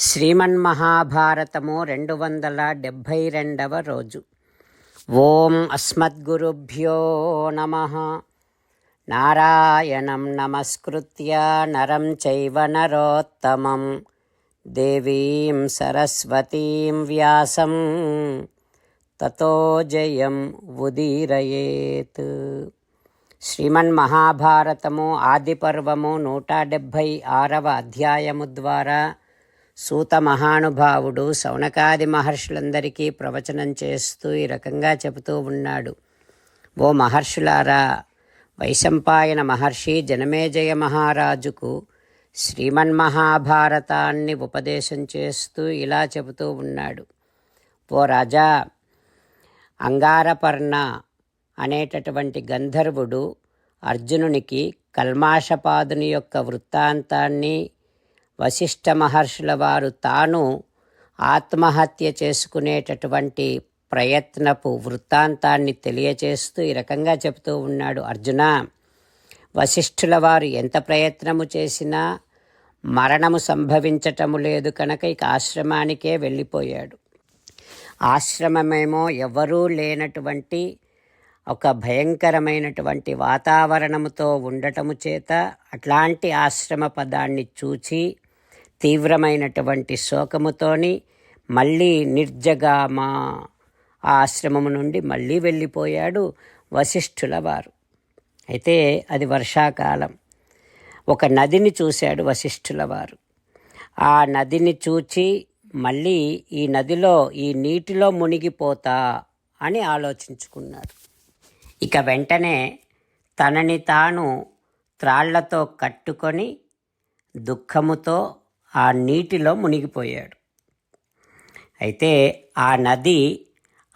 శ్రీమన్మహాభారతము రెండు వందల డెబ్భై రెండవ రోజు. ఓం అస్మద్గురుభ్యో నమ. నారాయణం నమస్కృత్య నరం చైవ నరోత్తమం. దేవీం సరస్వతీం వ్యాసం. తతో జయం ఉదీరయేత్. శ్రీమన్మహాభారతము ఆదిపర్వము నూట డెబ్భై ఆరవ అధ్యాయము ద్వారా సూత మహానుభావుడు శౌనకాది మహర్షులందరికీ ప్రవచనం చేస్తూ ఈ రకంగా చెబుతూ ఉన్నాడు. ఓ మహర్షులారా వైశంపాయన మహర్షి జనమేజయ మహారాజుకు శ్రీమన్మహాభారతాన్ని ఉపదేశం చేస్తూ ఇలా చెబుతూ ఉన్నాడు. ఓ రాజా అంగారపర్ణ అనేటటువంటి గంధర్వుడు అర్జునునికి కల్మాషపాదుని యొక్క వృత్తాంతాన్ని వశిష్ఠ మహర్షుల వారు తాను ఆత్మహత్య చేసుకునేటటువంటి ప్రయత్నపు వృత్తాంతాన్ని తెలియచేస్తూ ఈ రకంగా చెబుతూ ఉన్నాడు. అర్జున వశిష్ఠుల వారు ఎంత ప్రయత్నము చేసినా మరణము సంభవించటము లేదు కనుక ఇక ఆశ్రమానికే వెళ్ళిపోయాడు. ఆశ్రమమేమో ఎవరూ లేనటువంటి ఒక భయంకరమైనటువంటి వాతావరణముతో ఉండటము చేత అట్లాంటి ఆశ్రమ పదాన్ని చూచి తీవ్రమైనటువంటి శోకముతోని మళ్ళీ నిర్జగామా ఆ ఆశ్రమము నుండి మళ్ళీ వెళ్ళిపోయాడు వశిష్ఠుల వారు. అయితే అది వర్షాకాలం. ఒక నదిని చూశాడు వశిష్ఠుల వారు. ఆ నదిని చూచి మళ్ళీ ఈ నదిలో ఈ నీటిలో మునిగిపోతా అని ఆలోచించుకున్నాడు ఇక వెంటనే తనని తాను త్రాళ్ళతో కట్టుకొని దుఃఖముతో ఆ నీటిలో మునిగిపోయాడు. అయితే ఆ నది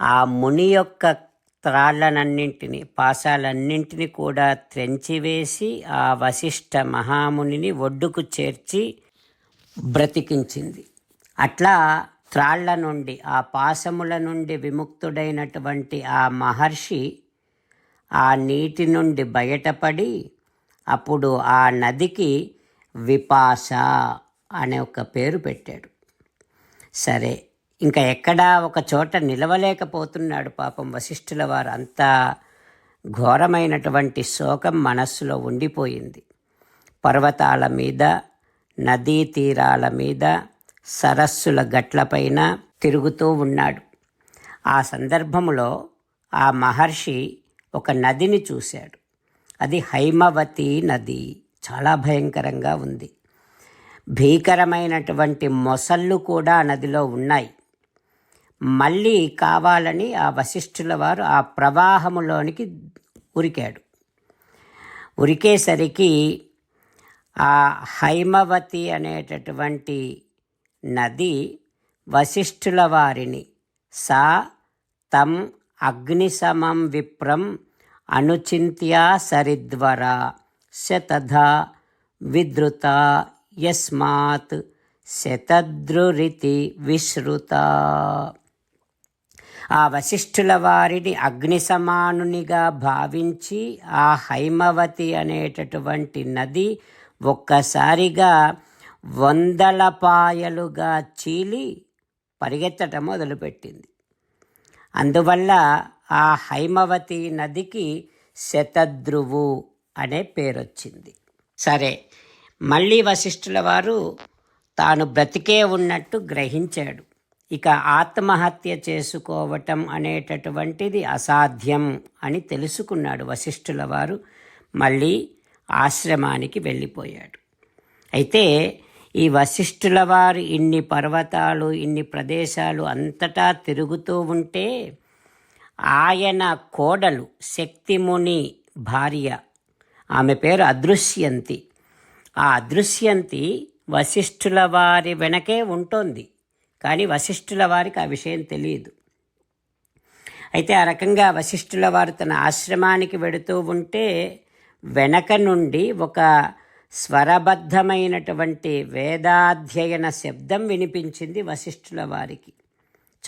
ఆ ముని యొక్క త్రాళ్ళనన్నింటినీ పాశాలన్నింటినీ కూడా త్రెంచివేసి ఆ వశిష్ఠ మహామునిని ఒడ్డుకు చేర్చి బ్రతికించింది. అట్లా త్రాళ్ళ నుండి ఆ పాశముల నుండి విముక్తుడైనటువంటి ఆ మహర్షి ఆ నీటి నుండి బయటపడి అప్పుడు ఆ నదికి విపాస అనే ఒక పేరు పెట్టాడు. సరే ఇంకా ఎక్కడా ఒక చోట నిలవలేకపోతున్నాడు పాపం వశిష్ఠుల వారంతా. ఘోరమైనటువంటి శోకం మనస్సులో ఉండిపోయింది. పర్వతాల మీద నదీ తీరాల మీద సరస్సుల గట్లపైన తిరుగుతూ ఉన్నాడు. ఆ సందర్భంలో ఆ మహర్షి ఒక నదిని చూశాడు. అది హైమవతి నది. చాలా భయంకరంగా ఉంది. భీకరమైనటువంటి మొసళ్ళు కూడా నదిలో ఉన్నాయి. మళ్ళీ కావాలని ఆ వశిష్ఠుల వారు ఆ ప్రవాహములోనికి ఉరికాడు. ఉరికేసరికి ఆ హైమవతి అనేటటువంటి నది వశిష్ఠుల వారిని సా తం అగ్నిసమం విప్రం అనుచింత్యా సరిద్వర శతధ విద్రుత యస్మాత్ శతద్రురితి విశ్రుత. ఆ వశిష్ఠుల వారిని అగ్ని సమానునిగా భావించి ఆ హైమవతి అనేటటువంటి నది ఒక్కసారిగా వందల పాయలుగా చీలి పరిగెత్తటం మొదలుపెట్టింది. అందువల్ల ఆ హైమవతి నదికి శతద్రువు అనే పేరొచ్చింది. సరే మళ్ళీ వశిష్ఠుల వారు తాను బ్రతికే ఉన్నట్టు గ్రహించాడు. ఇక ఆత్మహత్య చేసుకోవటం అనేటటువంటిది అసాధ్యం అని తెలుసుకున్నాడు వశిష్ఠుల వారు. మళ్ళీ ఆశ్రమానికి వెళ్ళిపోయాడు. అయితే ఈ వశిష్ఠుల వారు ఇన్ని పర్వతాలు ఇన్ని ప్రదేశాలు అంతటా తిరుగుతూ ఉంటే ఆయన కోడలు శక్తిముని భార్య ఆమె పేరు అదృశ్యంతి. ఆ అదృశ్యంతి వశిష్ఠుల వారి వెనకే ఉంటుంది. కానీ వశిష్ఠుల వారికి ఆ విషయం తెలియదు. అయితే ఆ రకంగా వశిష్ఠుల వారు తన ఆశ్రమానికి వెడుతూ ఉంటే వెనక నుండి ఒక స్వరబద్ధమైనటువంటి వేదాధ్యయన శబ్దం వినిపించింది వశిష్ఠుల వారికి.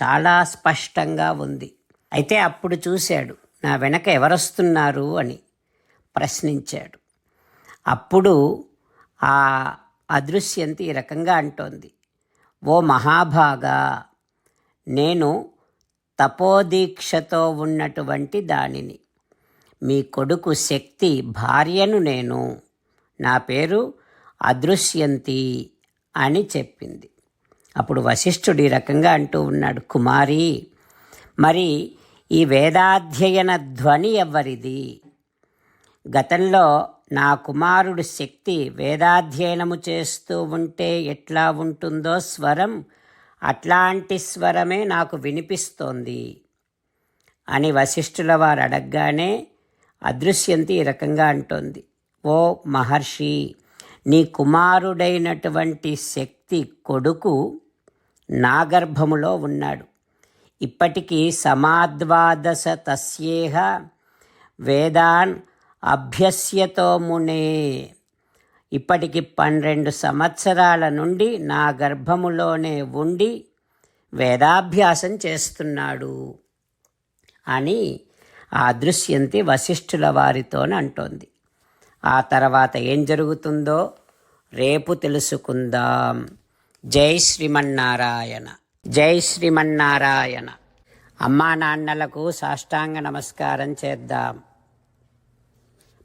చాలా స్పష్టంగా ఉంది. అయితే అప్పుడు చూశాడు నా వెనక ఎవరొస్తున్నారు అని ప్రశ్నించాడు. అప్పుడు ఆ అదృశ్యంతి ఈ రకంగా అంటోంది. ఓ మహాభాగా నేను తపోదీక్షతో ఉన్నటువంటి దానిని. మీ కొడుకు శక్తి భార్యను నేను. నా పేరు అదృశ్యంతి అని చెప్పింది. అప్పుడు వశిష్ఠుడు ఈ రకంగా అంటూ ఉన్నాడు కుమారి మరి ఈ వేదాధ్యయన ధ్వని ఎవరిది? గతంలో నా కుమారుడు శక్తి వేదాధ్యయనము చేస్తూ ఉంటే ఎట్లా ఉంటుందో స్వరం? అట్లాంటి స్వరమే నాకు వినిపిస్తోంది. అని వశిష్ఠుల వారు అడగగానే అదృశ్యంతి ఈ రకంగా అంటోంది. ఓ మహర్షి నీ కుమారుడైనటువంటి శక్తి కొడుకు నా గర్భములో ఉన్నాడు. ఇప్పటికీ సమాద్వాదశ తస్యేహ వేదాన్ అభ్యస్యతో మునే. ఇప్పటికి పన్నెండు సంవత్సరాల నుండి నా గర్భములోనే ఉండి వేదాభ్యాసం చేస్తున్నాడు అని ఆ దృశ్యంతి వశిష్ఠుల వారితోనే అంటోంది. ఆ తర్వాత ఏం జరుగుతుందో రేపు తెలుసుకుందాం. జై శ్రీమన్నారాయణ. జై శ్రీమన్నారాయణ. అమ్మా నాన్నలకు సాష్టాంగ నమస్కారం చేద్దాం.